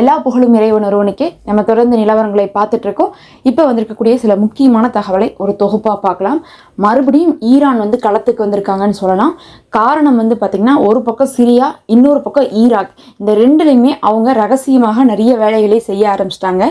எல்லா புகழும் இறைவன் ஒருவனுக்கே. நம்ம தொடர்ந்து நிலவரங்களை பார்த்துட்டு இருக்கோம் இப்போ வந்திருக்கக்கூடிய சில முக்கியமான தகவலை ஒரு தொகுப்பாக பார்க்கலாம். மறுபடியும் ஈரான் வந்து களத்துக்கு வந்திருக்காங்கன்னு சொல்லலாம். காரணம் வந்து பார்த்திங்கன்னா ஒரு பக்கம் சிரியா இன்னொரு பக்கம் ஈராக். இந்த ரெண்டுலையுமே அவங்க ரகசியமாக நிறைய வேலைகளை செய்ய ஆரம்பிச்சிட்டாங்க.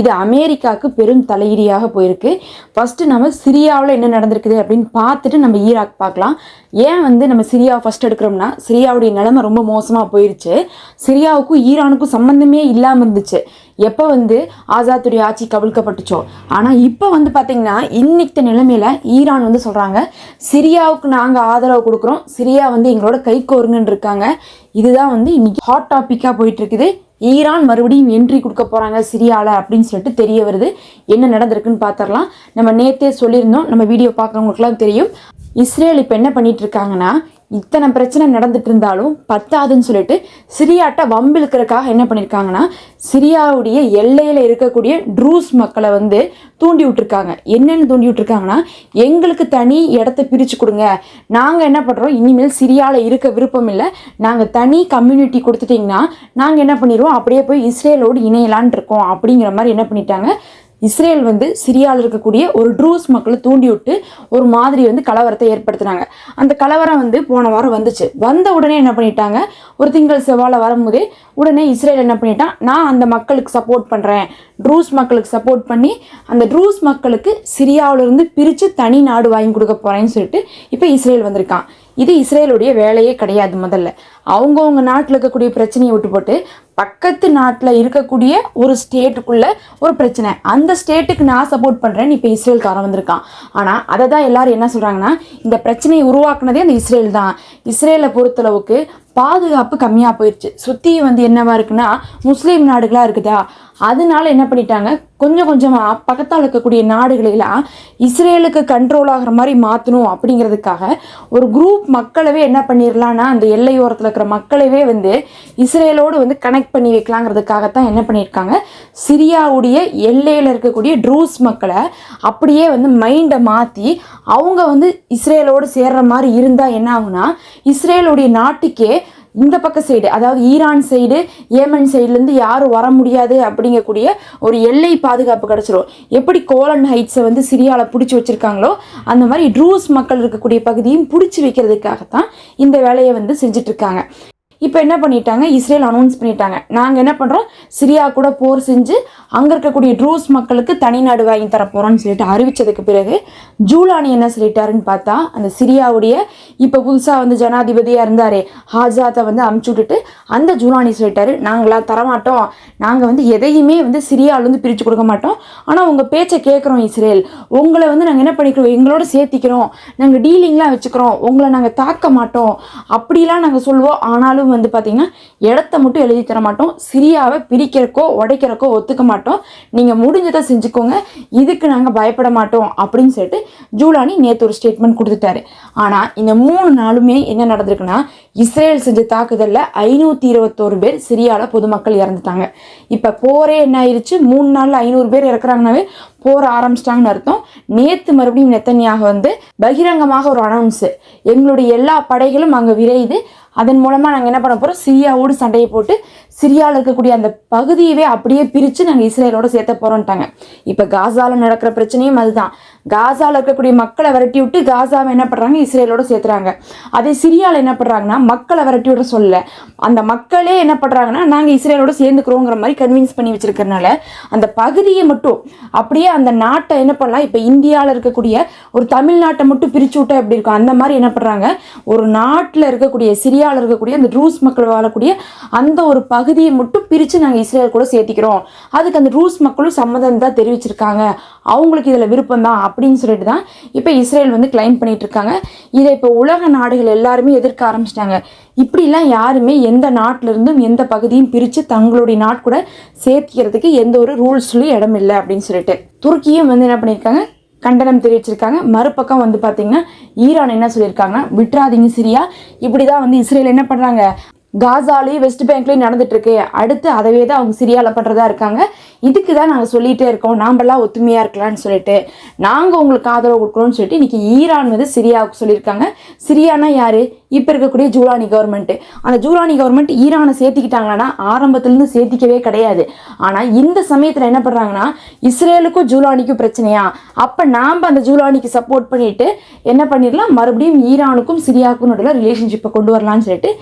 இது அமெரிக்காவுக்கு பெரும் தலையீடியாக போயிருக்கு. ஃபஸ்ட்டு நம்ம சிரியாவில் என்ன நடந்திருக்குது அப்படின்னு பார்த்துட்டு நம்ம ஈராக் பார்க்கலாம். ஏன் வந்து நம்ம சிரியாவை ஃபஸ்ட் எடுக்கிறோம்னா சிரியாவுடைய நிலைமை ரொம்ப மோசமாக போயிடுச்சு சிரியாவுக்கும் ஈரானுக்கும் சம்மந்தமே இல்லாமல் இருந்துச்சு. எப்போ வந்து ஆசாத்துடைய ஆட்சி கவிழ்க்கப்பட்டுச்சோ? ஆனால் இப்போ வந்து பார்த்தீங்கன்னா இன்னைக்கு நிலைமையில ஈரான் வந்து சொல்கிறாங்க சிரியாவுக்கு நாங்கள் ஆதரவு கொடுக்குறோம் சிரியா வந்து எங்களோட கை கோருங்கன்னு இருக்காங்க. இதுதான் வந்து இன்னைக்கு ஹாட் டாப்பிக்காக போயிட்டு இருக்குது ஈரான் மறுபடியும் என்ட்ரி கொடுக்க போகிறாங்க சிரியாவில் அப்படின்னு சொல்லிட்டு தெரிய வருது. என்ன நடந்திருக்குன்னு பார்த்துடலாம் நம்ம நேத்தே சொல்லியிருந்தோம். நம்ம வீடியோ பார்க்குறவங்களுக்குலாம் தெரியும். இஸ்ரேல் இப்போ என்ன பண்ணிட்டு இருக்காங்கன்னா இத்தனை பிரச்சனை நடந்துட்டு இருந்தாலும் பத்தாதுன்னு சொல்லிட்டு சிரியாட்ட வம்பிழுக்கிறதுக்காக என்ன பண்ணியிருக்காங்கன்னா சிரியாவுடைய எல்லையில் இருக்கக்கூடிய ட்ரூஸ் மக்களை வந்து தூண்டி விட்டுருக்காங்க. என்னென்னு தூண்டி விட்டுருக்காங்கன்னா எங்களுக்கு தனி இடத்த பிரித்து கொடுங்க. நாங்கள் என்ன பண்ணுறோம் இனிமேல் சிரியாவில் இருக்க விருப்பம் இல்லை. நாங்கள் தனி கம்யூனிட்டி கொடுத்துட்டிங்கன்னா நாங்கள் என்ன பண்ணிடுவோம் அப்படியே போய் இஸ்ரேலோடு இணையலான் இருக்கோம் அப்படிங்கிற மாதிரி என்ன பண்ணிட்டாங்க இஸ்ரேல் வந்து சிரியாவில் இருக்கக்கூடிய ஒரு ட்ரூஸ் மக்களை தூண்டி விட்டு ஒரு மாதிரி வந்து கலவரத்தை ஏற்படுத்தினாங்க. அந்த கலவரம் வந்து போன வாரம் வந்துச்சு. வந்த உடனே என்ன பண்ணிட்டாங்க? ஒரு திங்கள் செவ்வாழை வரும்போதே உடனே இஸ்ரேல் என்ன பண்ணிட்டான் நான் அந்த மக்களுக்கு சப்போர்ட் பண்ணுறேன் ட்ரூஸ் மக்களுக்கு சப்போர்ட் பண்ணி அந்த ட்ரூஸ் மக்களுக்கு சிரியாவிலிருந்து பிரித்து தனி நாடு வாங்கி கொடுக்க போகிறேன்னு சொல்லிட்டு இப்போ இஸ்ரேல் வந்திருக்கான். இது இஸ்ரேலுடைய வேலையே கிடையாது முதல்ல. அவங்கவுங்க நாட்டில் இருக்கக்கூடிய பிரச்சனையை விட்டு போட்டு பக்கத்து நாட்டில் இருக்கக்கூடிய ஒரு ஸ்டேட்டுக்குள்ள ஒரு பிரச்சனை. அந்த ஸ்டேட்டுக்கு நான் சப்போர்ட் பண்ணுறேன்னு இப்போ இஸ்ரேல்காரன் வந்திருக்கான். ஆனால் அதை தான் எல்லாரும் என்ன சொல்கிறாங்கன்னா இந்த பிரச்சனையை உருவாக்குனதே அந்த இஸ்ரேல் தான். இஸ்ரேலை பொறுத்தளவுக்கு பாதுகாப்பு கம்மியாக போயிடுச்சு சுற்றி வந்து என்னவா இருக்குன்னா முஸ்லீம் நாடுகளாக இருக்குதா? அதனால என்ன பண்ணிட்டாங்க? கொஞ்சம் கொஞ்சமாக பக்கத்தால் இருக்கக்கூடிய நாடுகளெல்லாம் இஸ்ரேலுக்கு கண்ட்ரோல் ஆகிற மாதிரி மாற்றணும் அப்படிங்கிறதுக்காக ஒரு குரூப் மக்களவே என்ன பண்ணிடலான்னா அந்த எல்லையோரத்தில் இருக்கிற மக்களவே வந்து இஸ்ரேலோடு வந்து கனெக்ட் பண்ணி வைக்கலாங்கிறதுக்காக தான் என்ன பண்ணியிருக்காங்க சிரியாவுடைய எல்லையில் இருக்கக்கூடிய ட்ரூஸ் மக்களை அப்படியே வந்து மைண்டை மாற்றி அவங்க வந்து இஸ்ரேலோடு சேர்ற மாதிரி இருந்தால் என்ன ஆகுனா இஸ்ரேலுடைய நாட்டுக்கே இந்த பக்க சைடு அதாவது ஈரான் சைடு ஏமன் சைட்லேருந்து யாரும் வர முடியாது அப்படிங்கக்கூடிய ஒரு எல்லை பாதுகாப்பு கிடச்சிரும். எப்படி கோலன் ஹைட்ஸை வந்து சிரியாவில் பிடிச்சி வச்சுருக்காங்களோ அந்த மாதிரி ட்ரூஸ் மக்கள் இருக்கக்கூடிய பகுதியும் பிடிச்சி வைக்கிறதுக்காகத்தான் இந்த வேலையை வந்து செஞ்சிட்ருக்காங்க இப்போ என்ன பண்ணிட்டாங்க? இஸ்ரேல் அனௌன்ஸ் பண்ணிட்டாங்க. நாங்கள் என்ன பண்ணுறோம் சிரியா கூட போர் செஞ்சு அங்கே இருக்கக்கூடிய ட்ரூஸ் மக்களுக்கு தனிநாடு வாங்கி தரப்போகிறோன்னு சொல்லிட்டு அறிவித்ததுக்கு பிறகு ஜூலானி என்ன சொல்லிட்டாருன்னு பார்த்தா அந்த சிரியாவுடைய இப்போ புதுசாக வந்து ஜனாதிபதியாக இருந்தார் ஹாஜாத்தை வந்து அமுச்சு விட்டுட்டு அந்த ஜூலானி சொல்லிட்டாரு நாங்களாம் தரமாட்டோம். நாங்கள் வந்து எதையுமே வந்து சிரியாவிலேருந்து பிரித்து கொடுக்க மாட்டோம். ஆனால் உங்கள் பேச்சை கேட்குறோம் இஸ்ரேல். உங்களை வந்து நாங்கள் என்ன பண்ணிக்கிறோம்? எங்களோட சேர்த்திக்கிறோம். நாங்கள் டீலிங்லாம் வச்சுக்கிறோம். உங்களை நாங்கள் தாக்க மாட்டோம். அப்படிலாம் நாங்கள் சொல்லுவோம். ஆனாலும் வந்து பார்த்தீங்கன்னா இடத்த மட்டும் எழுதி தர மாட்டோம். சிரியாவை பிரிக்கிறக்கோ உடைக்கிறக்கோ ஒத்துக்க மாட்டோம். நீங்கள் முடிஞ்சதை செஞ்சுக்கோங்க. இதுக்கு நாங்கள் பயப்பட மாட்டோம் அப்படின்னு சொல்லிட்டு ஜூலானி நேற்று ஒரு ஸ்டேட்மெண்ட் கொடுத்துட்டாரு. ஆனால் இந்த மூணு நாளுமே என்ன நடந்திருக்குன்னா இஸ்ரேல் செஞ்ச தாக்குதலில் ஐநூற்றி இருபத்தோரு பேர் சிரியாவில் பொதுமக்கள் இறந்துட்டாங்க. இப்போ போரே என்ன ஆயிடுச்சு மூணு நாளில் ஐநூறு பேர் இறக்குறாங்கனாவே போர் ஆரம்பிச்சிட்டாங்கன்னு அர்த்தம். நேற்று மறுபடியும் நெத்தனியாக வந்து பகிரங்கமாக ஒரு அனௌன்ஸு எங்களுடைய எல்லா படைகளும் அங்கே விரைது அதன் மூலமாக நாங்கள் என்ன பண்ண போகிறோம் சிரியாவோடு சண்டையை போட்டு சிரியாவில் இருக்கக்கூடிய அந்த பகுதியவே அப்படியே பிரித்து நாங்கள் இஸ்ரேலோட சேர்த்த போகிறோன்ட்டாங்க இப்போ காசாவில் நடக்கிற பிரச்சனையும் அதுதான். காசாவில் இருக்கக்கூடிய மக்களை விரட்டி விட்டு காசாவை என்ன பண்ணுறாங்க இஸ்ரேலோட சேர்த்துறாங்க. அதே சிரியாவில் என்ன பண்ணுறாங்கன்னா மக்களை விரட்டி விட சொல்ல அந்த மக்களே என்ன பண்ணுறாங்கன்னா நாங்கள் இஸ்ரேலோட சேர்ந்துக்கிறோங்கிற மாதிரி கன்வின்ஸ் பண்ணி வச்சிருக்கறனால அந்த பகுதியை மட்டும் அப்படியே அந்த நாட்டை என்ன பண்ணலாம்? இப்போ இந்தியாவில் இருக்கக்கூடிய ஒரு தமிழ்நாட்டை மட்டும் பிரித்து விட்டா எப்படி இருக்கும்? அந்த மாதிரி என்ன பண்ணுறாங்க ஒரு நாட்டில் இருக்கக்கூடிய சிரியாவில் இருக்கக்கூடிய அந்த ரூஸ் மக்கள் வாழக்கூடிய அந்த ஒரு பகு பகுதியை மட்டும் பிரித்து நாங்கள் இஸ்ரேல் கூட சேர்த்திக்கிறோம். அதுக்கு அந்த ரூஸ் மக்களும் சம்மதம் தான் தெரிவிச்சிருக்காங்க. அவங்களுக்கு இதில் விருப்பம் தான் அப்படின்னு சொல்லிட்டு தான் இப்போ இஸ்ரேல் வந்து கிளைம் பண்ணிட்டு இருக்காங்க. இதை இப்போ உலக நாடுகள் எல்லாருமே எதிர்க்க ஆரம்பிச்சிட்டாங்க. இப்படிலாம் யாருமே எந்த நாட்டிலிருந்தும் எந்த பகுதியும் பிரித்து தங்களுடைய நாட் கூட சேர்த்திக்கிறதுக்கு எந்த ஒரு ரூல்ஸ்லையும் இடம் இல்லை அப்படின்னு சொல்லிட்டு. துருக்கியும் வந்து என்ன பண்ணியிருக்காங்க கண்டனம் தெரிவிச்சிருக்காங்க. மறுபக்கம் வந்து பார்த்தீங்கன்னா ஈரான் என்ன சொல்லியிருக்காங்கன்னா விட்டுறாதீங்க சிரியா. இப்படி தான் வந்து இஸ்ரேல் என்ன பண்ணுறாங்க காசாலேயும் வெஸ்ட் பேங்க்லேயும் நடந்துட்டு இருக்கு அடுத்து அதவே தான் அவங்க சிரியாவில் பண்ணுறதா இருக்காங்க. இதுக்கு தான் நாங்கள் சொல்லிகிட்டே இருக்கோம். நாம்பெல்லாம் ஒத்துமையாக இருக்கலாம்னு சொல்லிட்டு. நாங்கள் உங்களுக்கு ஆதரவு கொடுக்குறோன்னு சொல்லிட்டு இன்றைக்கி ஈரான் வந்து சிரியாவுக்கு சொல்லியிருக்காங்க. சிரியானா யார்? இப்போ இருக்கக்கூடிய ஜூலானி கவர்மெண்ட்டு அந்த ஜூலானி கவர்மெண்ட் ஈரானை சேர்த்திக்கிட்டாங்கன்னா ஆரம்பத்துலேருந்து சேர்த்திக்கவே கிடையாது. ஆனால் இந்த சமயத்தில் என்ன பண்ணுறாங்கன்னா இஸ்ரேலுக்கும் ஜூலானிக்கும் பிரச்சனையா? அப்போ நாம் அந்த ஜூலானிக்கு சப்போர்ட் பண்ணிவிட்டு என்ன பண்ணிடலாம்? மறுபடியும் ஈரானுக்கும் சிரியாவுக்கும் நடுவில் ரிலேஷன்ஷிப்பை கொண்டு வரலாம்னு சொல்லிட்டு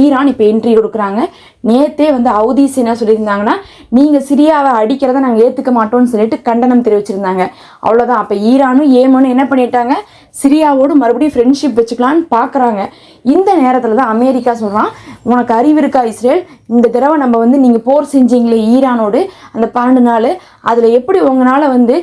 ஈரான் இப்போ என்ட்ரி கொடுக்குறாங்க. நேத்தே வந்து அவுதீஸ் என்ன சொல்லியிருந்தாங்கன்னா நீங்கள் சிரியாவை அடிக்கிறத நாங்கள் ஏற்றுக்க மாட்டோம்னு சொல்லிட்டு கண்டனம் தெரிவிச்சிருந்தாங்க. அவ்வளோதான் அப்போ ஈரானும் ஏமனும் என்ன பண்ணிட்டாங்க? சிரியாவோடு மறுபடியும் ஃப்ரெண்ட்ஷிப் வச்சுக்கலான்னு பார்க்குறாங்க இந்த நேரத்தில் தான் அமெரிக்கா சொல்கிறான் உனக்கு அறிவு இருக்கா இஸ்ரேல்? இந்த தடவை நம்ம வந்து நீங்கள் போர் செஞ்சீங்களே ஈரானோடு அந்த பன்னெண்டு நாள். அதில் எப்படி உங்களால் வந்து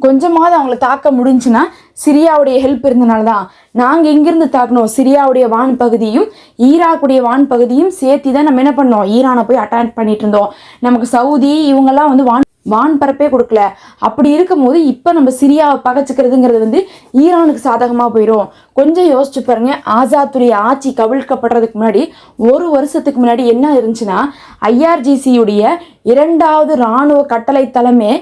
கொஞ்சமாவது அவங்கள தாக்க முடிஞ்சுன்னா சிரியாவுடைய ஹெல்ப் இருந்தனால தான் நாங்கள் எங்கேருந்து தாக்கணும் சிரியாவுடைய வான் பகுதியும் ஈராக்குடைய வான் பகுதியும் சேர்த்து தான் நம்ம என்ன பண்ணோம்? ஈரானை போய் அட்டாக் பண்ணிட்டு இருந்தோம் நமக்கு சவுதி இவங்கெல்லாம் வந்து வான் வான் பரப்பே கொடுக்கல. அப்படி இருக்கும்போது இப்போ நம்ம சிரியாவை பகச்சிக்கிறதுங்கிறது வந்து ஈரானுக்கு சாதகமாக போயிடும் கொஞ்சம் யோசிச்சு பாருங்க. ஆசாத்துடைய ஆட்சி கவிழ்க்கப்படுறதுக்கு முன்னாடி ஒரு வருஷத்துக்கு முன்னாடி என்ன இருந்துச்சுன்னா ஐஆர்ஜிசியுடைய இரண்டாவது இராணுவ கட்டளை தலைமை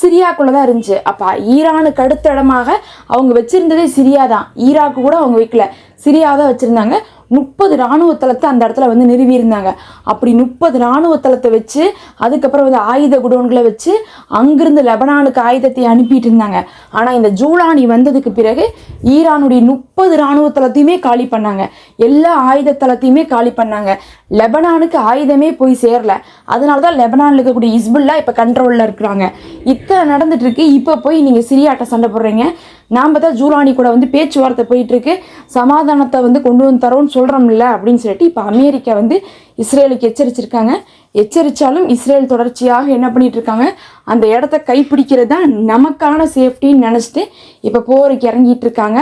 சிரியாக்குள்ளே தான் இருந்துச்சு. அப்போ ஈரானுக்கு அடுத்த இடமாக அவங்க வச்சிருந்ததே சிரியா தான் ஈராக்கு கூட அவங்க வைக்கல. சிரியா தான் வச்சுருந்தாங்க. முப்பது இராணுவ தளத்தை அந்த இடத்துல வந்து நிறுவி இருந்தாங்க அப்படி முப்பது இராணுவ தளத்தை வச்சு அதுக்கப்புறம் வந்து ஆயுத குடோன்களை வச்சு அங்கிருந்து லெபனானுக்கு ஆயுதத்தை அனுப்பிட்டு இருந்தாங்க ஆனால் இந்த ஜூலானி வந்ததுக்கு பிறகு ஈரானுடைய முப்பது இராணுவ தளத்தையுமே காலி பண்ணாங்க. எல்லா ஆயுத தளத்தையுமே காலி பண்ணாங்க. லெபனானுக்கு ஆயுதமே போய் சேரல. அதனால தான் லெபனானில் இருக்கக்கூடிய இஸ்புல்லா இப்போ கண்ட்ரோலில் இருக்கிறாங்க. இத்தனை நடந்துட்டு இருக்கு. இப்போ போய் நீங்கள் சிரியாட்ட சண்டை போடுறீங்க. நாம் தான் ஜூலானி கூட வந்து பேச்சுவார்த்தை போயிட்டுருக்கு. சமாதானத்தை வந்து கொண்டு வந்து தரோன்னு சொல்கிறோம்ல அப்படின்னு சொல்லிட்டு இப்போ அமெரிக்கா வந்து இஸ்ரேலுக்கு எச்சரிச்சிருக்காங்க. எச்சரித்தாலும் இஸ்ரேல் தொடர்ச்சியாக என்ன பண்ணிட்டு இருக்காங்க அந்த இடத்த கைப்பிடிக்கிறது தான் நமக்கான சேஃப்டின்னு நினச்சிட்டு இப்போ போருக்கு இறங்கிட்டு இருக்காங்க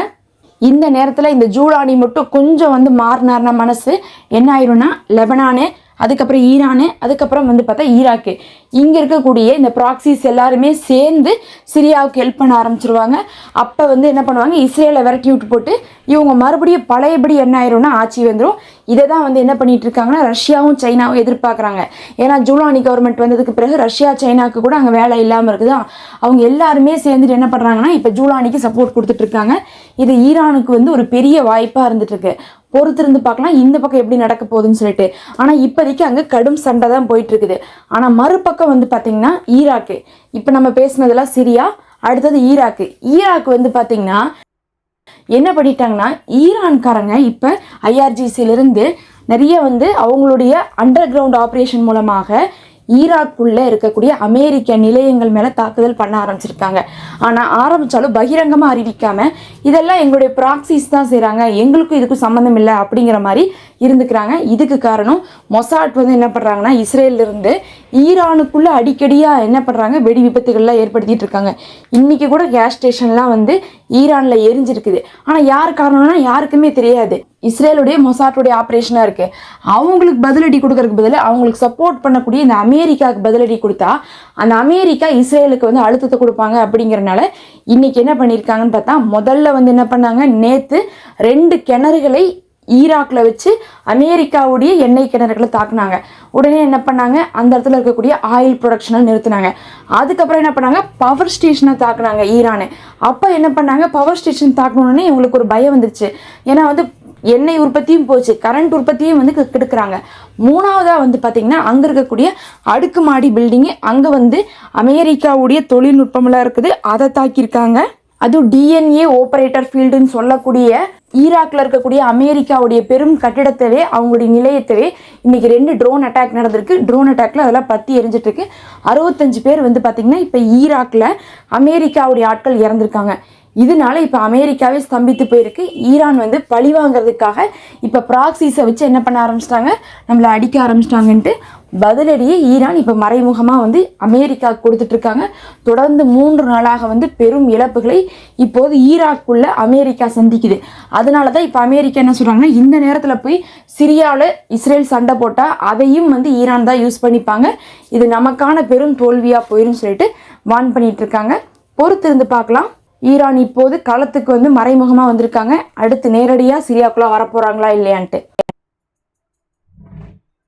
இந்த நேரத்தில் இந்த ஜூலானி மட்டும் கொஞ்சம் வந்து மாறினார்னா மனசு என்ன ஆயிரும்னா லெபனானு அதுக்கப்புறம் ஈரானு அதுக்கப்புறம் வந்து பார்த்தா ஈராக்கு. இங்கே இருக்கக்கூடிய இந்த ப்ராக்சிஸ் எல்லாருமே சேர்ந்து சிரியாவுக்கு ஹெல்ப் பண்ண ஆரம்பிச்சிருவாங்க. அப்போ வந்து என்ன பண்ணுவாங்க? இஸ்ரேலை விரட்டி விட்டு போட்டு இவங்க மறுபடியும் பழையபடி என்ன ஆயிரும்னா ஆட்சி வந்துடும் இதை தான் வந்து என்ன பண்ணிட்டு இருக்காங்கன்னா ரஷ்யாவும் சைனாவும் எதிர்பார்க்குறாங்க. ஏன்னா ஜூலானி கவர்மெண்ட் வந்ததுக்கு பிறகு ரஷ்யா சைனாக்கு கூட அங்கே வேலை இல்லாமல் இருக்குதா? அவங்க எல்லாருமே சேர்ந்துட்டு என்ன பண்ணுறாங்கன்னா இப்போ ஜூலானிக்கு சப்போர்ட் கொடுத்துட்டு இருக்காங்க இது ஈரானுக்கு வந்து ஒரு பெரிய வாய்ப்பாக இருந்துட்டு இருக்கு பொறுத்திருந்து பார்க்கலாம் இந்த பக்கம் எப்படி நடக்க போகுதுன்னு சொல்லிட்டு. ஆனால் இப்போதைக்கு அங்கே கடும் சண்டை தான் போயிட்டு இருக்குது ஆனால் மறுபக்கம் வந்து பார்த்திங்கன்னா ஈராக்கு. இப்போ நம்ம பேசுனதெல்லாம் சிரியா அடுத்தது ஈராக்கு. ஈராக் வந்து பார்த்திங்கன்னா என்ன பண்ணிட்டாங்கன்னா ஈரான்காரங்க இப்போ ஐஆர்ஜிசியிலிருந்து நிறைய வந்து அவங்களுடைய அண்டர் கிரவுண்ட் ஆப்ரேஷன் மூலமாக ஈராக்குள்ளே இருக்கக்கூடிய அமெரிக்க நிலையங்கள் மேலே தாக்குதல் பண்ண ஆரம்பிச்சிருக்காங்க. ஆனால் ஆரம்பித்தாலும் பகிரங்கமாக அறிவிக்காம இதெல்லாம் எங்களுடைய ப்ராக்சிஸ் தான் செய்கிறாங்க எங்களுக்கும் இதுக்கும் சம்மந்தம் இல்லை அப்படிங்கிற மாதிரி இருந்துக்கிறாங்க. இதுக்கு காரணம் மொசாட் வந்து என்ன பண்ணுறாங்கன்னா இஸ்ரேலிருந்து ஈரானுக்குள்ளே அடிக்கடியாக என்ன பண்ணுறாங்க வெடி விபத்துகள்லாம் ஏற்படுத்திட்டு இருக்காங்க. இன்றைக்கி கூட கேஸ் ஸ்டேஷன்லாம் வந்து ஈரானில் எரிஞ்சிருக்குது. ஆனால் யார் காரணம்னா யாருக்குமே தெரியாது. இஸ்ரேலுடைய மொசாட்டுடைய ஆப்ரேஷனாக இருக்குது அவங்களுக்கு பதிலடி கொடுக்கறதுக்கு பதில் அவங்களுக்கு சப்போர்ட் பண்ணக்கூடிய இந்த அமெரிக்காவுக்கு பதிலடி கொடுத்தா அந்த அமெரிக்கா இஸ்ரேலுக்கு வந்து அழுத்தத்தை கொடுப்பாங்க அப்படிங்கிறனால இன்றைக்கி என்ன பண்ணியிருக்காங்கன்னு பார்த்தா முதல்ல வந்து என்ன பண்ணாங்க? நேற்று ரெண்டு கிணறுகளை ஈராக்கில் வச்சு அமெரிக்காவுடைய எண்ணெய் கிணறுகளை தாக்குனாங்க. உடனே என்ன பண்ணாங்க? அந்த இடத்துல இருக்கக்கூடிய ஆயில் ப்ரொடக்ஷனை நிறுத்தினாங்க. அதுக்கப்புறம் என்ன பண்ணாங்க? பவர் ஸ்டேஷனை தாக்குனாங்க ஈரானு. அப்போ என்ன பண்ணாங்க? பவர் ஸ்டேஷன் தாக்கணுன்னே இவங்களுக்கு ஒரு பயம் வந்துருச்சு. ஏன்னா வந்து எண்ணெய் உற்பத்தியும் போச்சு. கரண்ட் உற்பத்தியும் வந்து கெடுக்கிறாங்க கெடுக்குறாங்க. மூணாவதாக வந்து பார்த்திங்கன்னா அங்கே இருக்கக்கூடிய அடுக்குமாடி பில்டிங்கு அங்கே வந்து அமெரிக்காவுடைய தொழில்நுட்பமெல்லாம் இருக்குது. அதை தாக்கியிருக்காங்க. அதுவும் டிஎன்ஏ ஓப்பரேட்டர் ஃபீல்டுன்னு சொல்லக்கூடிய ஈராக்ல இருக்கக்கூடிய அமெரிக்காவுடைய பெரும் கட்டிடத்தவே அவங்களுடைய நிலையத்தவே இன்னைக்கு ரெண்டு ட்ரோன் அட்டாக் நடந்திருக்கு. ட்ரோன் அட்டாக்ல அதெல்லாம் பத்தி எரிஞ்சிட்டு இருக்கு அறுபத்தஞ்சு பேர் வந்து பாத்தீங்கன்னா இப்போ ஈராக்ல அமெரிக்காவுடைய ஆட்கள் இறந்திருக்காங்க. இதனால இப்போ அமெரிக்காவே ஸ்தம்பித்து போயிருக்கு. ஈரான் வந்து பழி வாங்குறதுக்காக இப்போ ப்ராக்சிஸை வச்சு என்ன பண்ண ஆரம்பிச்சிட்டாங்க? நம்மளை அடிக்க ஆரம்பிச்சிட்டாங்கன்ட்டு பதிலடியே ஈரான் இப்போ மறைமுகமாக வந்து அமெரிக்கா கொடுத்துட்ருக்காங்க தொடர்ந்து மூன்று நாளாக வந்து பெரும் இழப்புகளை இப்போது ஈராக்குள்ளே அமெரிக்கா சந்திக்குது. அதனால தான் இப்போ அமெரிக்கா என்ன சொல்கிறாங்கன்னா இந்த நேரத்தில் போய் சிரியாவில் இஸ்ரேல் சண்டை போட்டால் அதையும் வந்து ஈரான் தான் யூஸ் பண்ணிப்பாங்க. இது நமக்கான பெரும் தோல்வியாக போயிடும் சொல்லிட்டு வான் பண்ணிட்டு இருக்காங்க. பொறுத்திருந்து பார்க்கலாம். ஈரான் இப்போது களத்துக்கு வந்து மறைமுகமாக வந்திருக்காங்க. அடுத்து நேரடியாக சிரியாக்குள்ளே வரப்போகிறாங்களா இல்லையான்ட்டு.